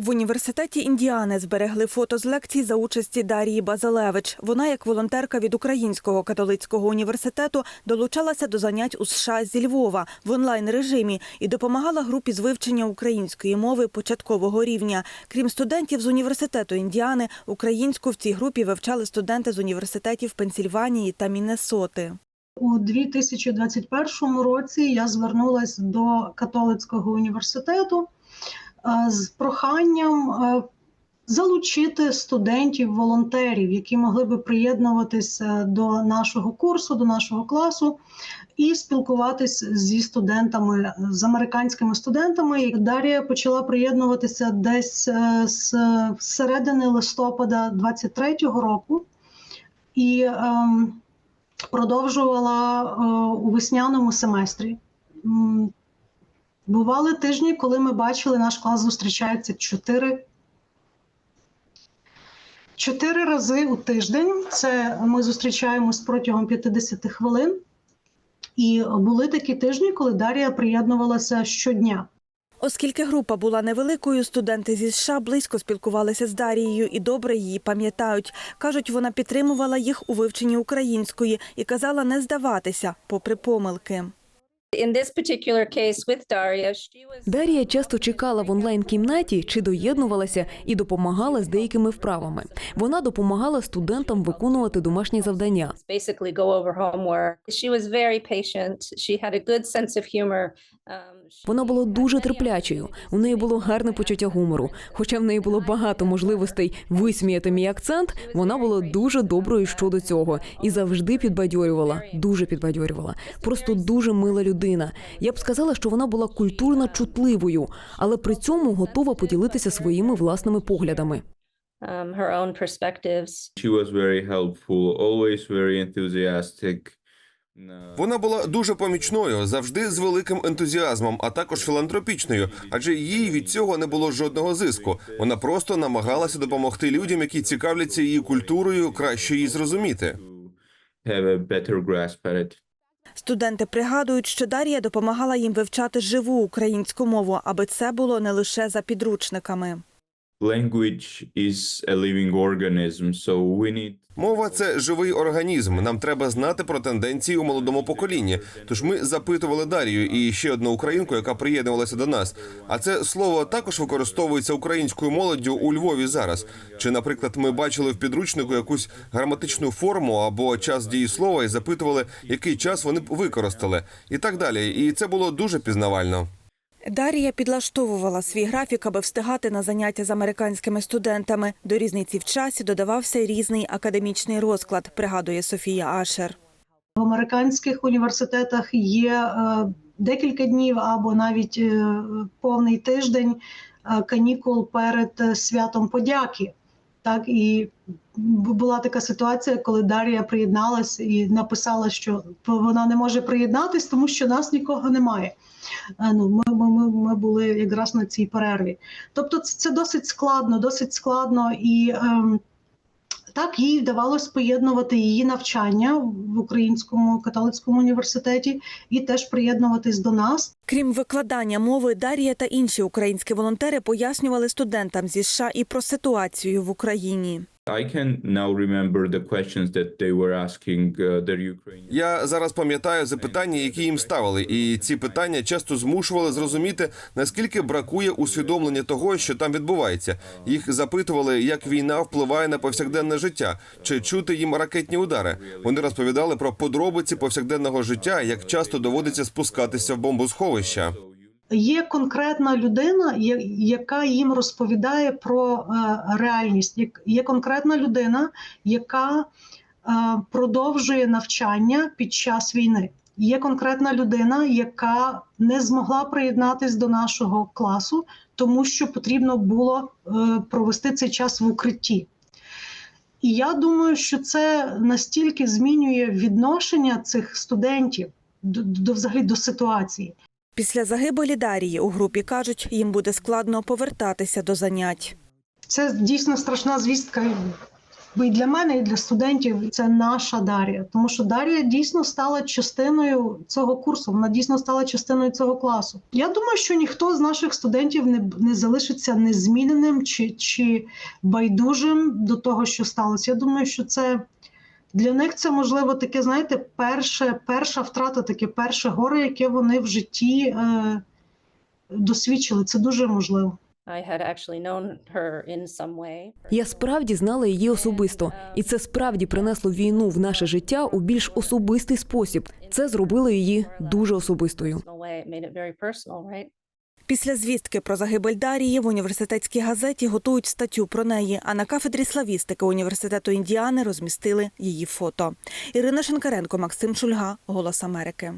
В університеті Індіани зберегли фото з лекцій за участі Дарії Базалевич. Вона, як волонтерка від Українського католицького університету, долучалася до занять у США зі Львова в онлайн режимі і допомагала групі з вивчення української мови початкового рівня. Крім студентів з університету Індіани, українську в цій групі вивчали студенти з університетів Пенсільванії та Міннесоти. У 2021 році я звернулася до католицького університету з проханням е, залучити студентів-волонтерів, які могли би приєднуватися до нашого курсу, до нашого класу і спілкуватись зі студентами, з американськими студентами. Дар'я почала приєднуватися десь е, з середини листопада 23-го року. І ем, продовжувала е, у весняному семестрі. Бували тижні, коли ми бачили, наш клас зустрічається чотири. Чотири рази у тиждень. Це ми зустрічаємось протягом 50 хвилин. І були такі тижні, коли Дар'я приєднувалася щодня. Оскільки група була невеликою, студенти зі США близько спілкувалися з Дарією і добре її пам'ятають. Кажуть, вона підтримувала їх у вивченні української і казала не здаватися, попри помилки. Дарія часто чекала в онлайн-кімнаті чи доєднувалася і допомагала з деякими вправами. Вона допомагала студентам виконувати домашні завдання. Um, Вона була дуже терплячою. У неї було гарне почуття гумору. Хоча в неї було багато можливостей висміяти мій акцент. Вона була дуже доброю щодо цього і завжди підбадьорювала. Дуже підбадьорювала. Просто дуже мила людина. Я б сказала, що вона була культурно чутливою, але при цьому готова поділитися своїми власними поглядами. Um, her own perspectives. She was very helpful, always very enthusiastic. Вона була дуже помічною, завжди з великим ентузіазмом, а також філантропічною, адже їй від цього не було жодного зиску. Вона просто намагалася допомогти людям, які цікавляться її культурою, краще її зрозуміти. have a better grasp at it. Студенти пригадують, що Дар'я допомагала їм вивчати живу українську мову, аби це було не лише за підручниками. Language is a living organism, so we need Мова це живий організм. Нам треба знати про тенденції у молодому поколінні. Тож ми запитували Дарію і ще одну українку, яка приєднувалася до нас. А це слово також використовується українською молоддю у Львові зараз. Чи, наприклад, ми бачили в підручнику якусь граматичну форму або час дієслова і запитували, який час вони б використали, і так далі. І це було дуже пізнавально. Дар'я підлаштовувала свій графік, аби встигати на заняття з американськими студентами. До різниці в часі додавався різний академічний розклад, пригадує Софія Ашер. В американських університетах є е, декілька днів або навіть е, повний тиждень е, канікул перед святом подяки. Так і була така ситуація, коли Дар'я приєдналась і написала, що вона не може приєднатись, тому що нас нікого немає. Е, Ну, ми, ми, ми, були якраз на цій перерві. Тобто, це досить складно, досить складно і. ем, так, їй вдавалось поєднувати її навчання в Українському католицькому університеті і теж приєднуватись до нас. Крім викладання мови, Дар'я та інші українські волонтери пояснювали студентам зі США і про ситуацію в Україні. Я зараз пам'ятаю запитання, які їм ставили, і ці питання часто змушували зрозуміти, наскільки бракує усвідомлення того, що там відбувається. Їх запитували, як війна впливає на повсякденне життя, чи чути їм ракетні удари. Вони розповідали про подробиці повсякденного життя, як часто доводиться спускатися в бомбосховища. Є конкретна людина, яка їм розповідає про е, реальність. Є конкретна людина, яка е, продовжує навчання під час війни. Є конкретна людина, яка не змогла приєднатись до нашого класу, тому що потрібно було е, провести цей час в укритті. І я думаю, що це настільки змінює відношення цих студентів до, до взагалі до ситуації. Після загибелі Дарії у групі кажуть, їм буде складно повертатися до занять. Це дійсно страшна звістка. І для мене, і для студентів це наша Дар'я, тому що Дар'я дійсно стала частиною цього курсу. Вона дійсно стала частиною цього класу. Я думаю, що ніхто з наших студентів не, не залишиться незміненим чи, чи байдужим до того, що сталося. Я думаю, що це для них це можливо таке, знаєте, перше, перша втрата, таке перше горе, яке вони в житті е, досвідчили. Це дуже можливо. I had actually known her in some way. Я справді знала її особисто, і це справді принесло війну в наше життя у більш особистий спосіб. Це зробило її дуже особистою. Після звістки про загибель Дарії в університетській газеті готують статтю про неї. А на кафедрі славістики університету Індіани розмістили її фото. Ірина Шенкаренко, Максим Шульга, Голос Америки.